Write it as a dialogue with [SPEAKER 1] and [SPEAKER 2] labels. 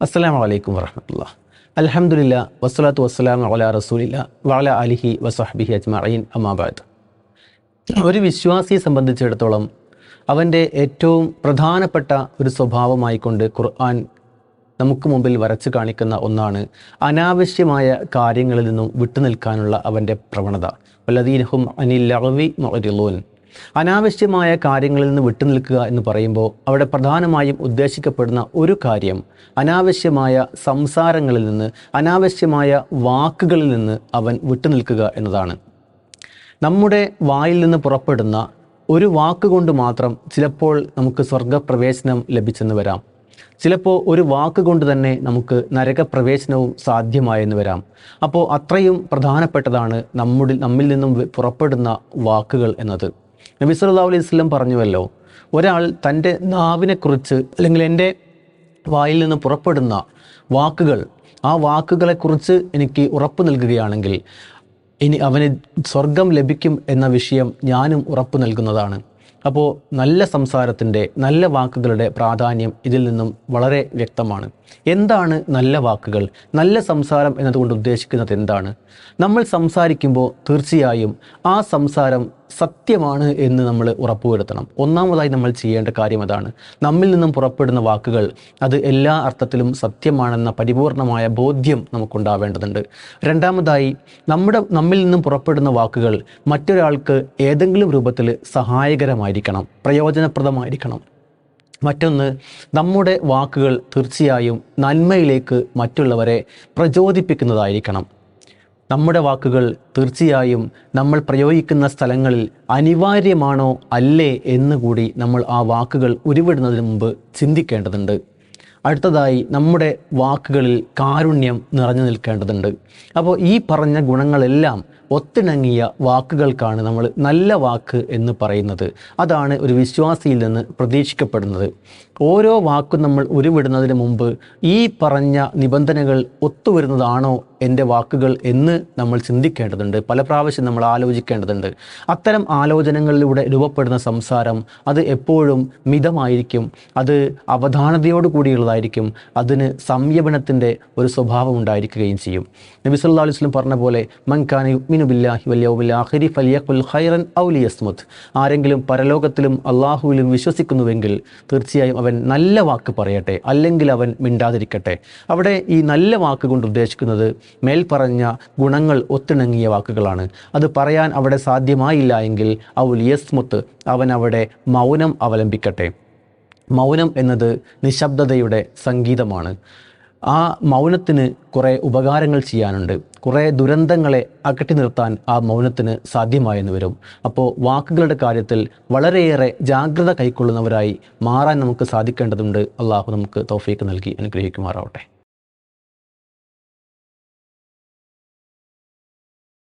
[SPEAKER 1] അസ്സലാം അലൈക്കും വറഹമത്തുള്ള അലഹമുല്ല വസ്സലാത്തു വസ്സലാം വല റസൂലില്ല വല അലിഹി വസഹബിഹി അജ്മഈൻ അമ്മാബാദ് ഒരു വിശ്വാസിയെ സംബന്ധിച്ചിടത്തോളം അവന്റെ ഏറ്റവും പ്രധാനപ്പെട്ട ഒരു സ്വഭാവമായിക്കൊണ്ട് ഖുർആൻ നമുക്ക് മുമ്പിൽ വരച്ചു കാണിക്കുന്ന ഒന്നാണ് അനാവശ്യമായ കാര്യങ്ങളിൽ നിന്നും വിട്ടുനിൽക്കാനുള്ള അവന്റെ പ്രവണത. വല്ലദീനഹും അനില്ലവി മൊറിലൂൻ അനാവശ്യമായ കാര്യങ്ങളിൽ നിന്ന് വിട്ടുനിൽക്കുക എന്ന് പറയുമ്പോൾ അവിടെ പ്രധാനമായും ഉദ്ദേശിക്കപ്പെടുന്ന ഒരു കാര്യം അനാവശ്യമായ സംസാരങ്ങളിൽ നിന്ന് അനാവശ്യമായ വാക്കുകളിൽ നിന്ന് അവൻ വിട്ടുനിൽക്കുക എന്നതാണ്. നമ്മുടെ വായിൽ നിന്ന് പുറപ്പെടുന്ന ഒരു വാക്കുകൊണ്ട് മാത്രം ചിലപ്പോൾ നമുക്ക് സ്വർഗപ്രവേശനം ലഭിച്ചെന്ന് വരാം. ചിലപ്പോൾ ഒരു വാക്കുകൊണ്ട് തന്നെ നമുക്ക് നരകപ്രവേശനവും സാധ്യമായെന്ന് വരാം. അപ്പോൾ അത്രയും പ്രധാനപ്പെട്ടതാണ് നമ്മുടെ നമ്മിൽ നിന്നും പുറപ്പെടുന്ന വാക്കുകൾ എന്നത്. നബി സല്ലാ അലൈഹി വസല്ലം പറഞ്ഞുവല്ലോ ഒരാൾ തന്റെ നാവിനെക്കുറിച്ച് അല്ലെങ്കിൽ എന്റെ വായിൽ നിന്ന് പുറപ്പെടുന്ന വാക്കുകൾ ആ വാക്കുകളെക്കുറിച്ച് എനിക്ക് ഉറപ്പ് നൽകുകയാണെങ്കിൽ ഇനി അവന് സ്വർഗം ലഭിക്കും എന്ന വിഷയം ഞാനും ഉറപ്പ് നൽകുന്നതാണ്. അപ്പോൾ നല്ല സംസാരത്തിന്റെ നല്ല വാക്കുകളുടെ പ്രാധാന്യം ഇതിൽ നിന്നും വളരെ വ്യക്തമാണ്. എന്താണ് നല്ല വാക്കുകൾ? നല്ല സംസാരം എന്നതുകൊണ്ട് ഉദ്ദേശിക്കുന്നത് എന്താണ്? നമ്മൾ സംസാരിക്കുമ്പോൾ തീർച്ചയായും ആ സംസാരം സത്യമാണ് എന്ന് നമ്മൾ ഉറപ്പുവരുത്തണം. ഒന്നാമതായി നമ്മൾ ചെയ്യേണ്ട കാര്യം അതാണ്. നമ്മിൽ നിന്നും പുറപ്പെടുന്ന വാക്കുകൾ അത് എല്ലാ അർത്ഥത്തിലും സത്യമാണെന്ന പരിപൂർണമായ ബോധ്യം നമുക്കുണ്ടാവേണ്ടതുണ്ട്. രണ്ടാമതായി നമ്മുടെ നമ്മിൽ നിന്നും പുറപ്പെടുന്ന വാക്കുകൾ മറ്റൊരാൾക്ക് ഏതെങ്കിലും രൂപത്തിൽ സഹായകരമായിരിക്കണം പ്രയോജനപ്രദമായിരിക്കണം. മറ്റൊന്ന് നമ്മുടെ വാക്കുകൾ തീർച്ചയായും നന്മയിലേക്ക് മറ്റുള്ളവരെ പ്രചോദിപ്പിക്കുന്നതായിരിക്കണം. നമ്മുടെ വാക്കുകൾ തീർച്ചയായും നമ്മൾ പ്രയോഗിക്കുന്ന സ്ഥലങ്ങളിൽ അനിവാര്യമാണോ അല്ലേ എന്ന് കൂടി നമ്മൾ ആ വാക്കുകൾ ഉരുവിടുന്നതിന് മുമ്പ് ചിന്തിക്കേണ്ടതുണ്ട്. അടുത്തതായി നമ്മുടെ വാക്കുകളിൽ കാരുണ്യം നിറഞ്ഞു നിൽക്കേണ്ടതുണ്ട്. അപ്പോൾ ഈ പറഞ്ഞ ഗുണങ്ങളെല്ലാം ഒത്തിണങ്ങിയ വാക്കുകൾക്കാണ് നമ്മൾ നല്ല വാക്ക് എന്ന് പറയുന്നത്. അതാണ് ഒരു വിശ്വാസിയിൽ നിന്ന് പ്രതീക്ഷിക്കപ്പെടുന്നത്. ഓരോ വാക്കും നമ്മൾ ഉരുവിടുന്നതിന് മുമ്പ് ഈ പറഞ്ഞ നിബന്ധനകൾ ഒത്തുവരുന്നതാണോ എന്റെ വാക്കുകൾ എന്ന് നമ്മൾ ചിന്തിക്കേണ്ടതുണ്ട്. പല പ്രാവശ്യം നമ്മൾ ആലോചിക്കേണ്ടതുണ്ട്. അത്തരം ആലോചനകളിലൂടെ രൂപപ്പെടുന്ന സംസാരം അത് എപ്പോഴും മിതമായിരിക്കും. അത് അവധാനതയോട് കൂടിയുള്ളതായിരിക്കും. അതിന് സംയമനത്തിന്റെ ഒരു സ്വഭാവം ഉണ്ടായിരിക്കുകയും ചെയ്യും. നബി വസല്ലം പറഞ്ഞ പോലെ മൻഖാന യുഗ്മിനു ബില്ലാഹി വൽ യൗമിൽ ആഖിരി ഫലിയഖുൽ ഖൈറൻ ഔ ലിയസ്മുത്. ആരെങ്കിലും പരലോകത്തിലും അള്ളാഹുവിലും വിശ്വസിക്കുന്നുവെങ്കിൽ തീർച്ചയായും അവൻ നല്ല വാക്ക് പറയട്ടെ അല്ലെങ്കിൽ അവൻ മിണ്ടാതിരിക്കട്ടെ. അവിടെ ഈ നല്ല വാക്ക് കൊണ്ട് ഉദ്ദേശിക്കുന്നത് മേൽ പറഞ്ഞ ഗുണങ്ങൾ ഒത്തിണങ്ങിയ വാക്കുകളാണ്. അത് പറയാൻ അവിടെ സാധ്യമായില്ല എങ്കിൽ ഔൽ യസ്മുത്ത് അവൻ അവിടെ മൗനം അവലംബിക്കട്ടെ. മൗനം എന്നത് നിശബ്ദതയുടെ സംഗീതമാണ്. ആ മൗനത്തിന് കുറേ ഉപകാരങ്ങൾ ചെയ്യാനുണ്ട്. കുറേ ദുരന്തങ്ങളെ അകറ്റി നിർത്താൻ ആ മൗനത്തിന് സാധ്യമായെന്ന് വരും. അപ്പോൾ വാക്കുകളുടെ കാര്യത്തിൽ വളരെയേറെ ജാഗ്രത കൈക്കൊള്ളുന്നവരായി മാറാൻ നമുക്ക് സാധിക്കേണ്ടതുണ്ട്. അള്ളാഹു നമുക്ക് തൗഫീക്ക് നൽകി അനുഗ്രഹിക്കുമാറാവട്ടെ.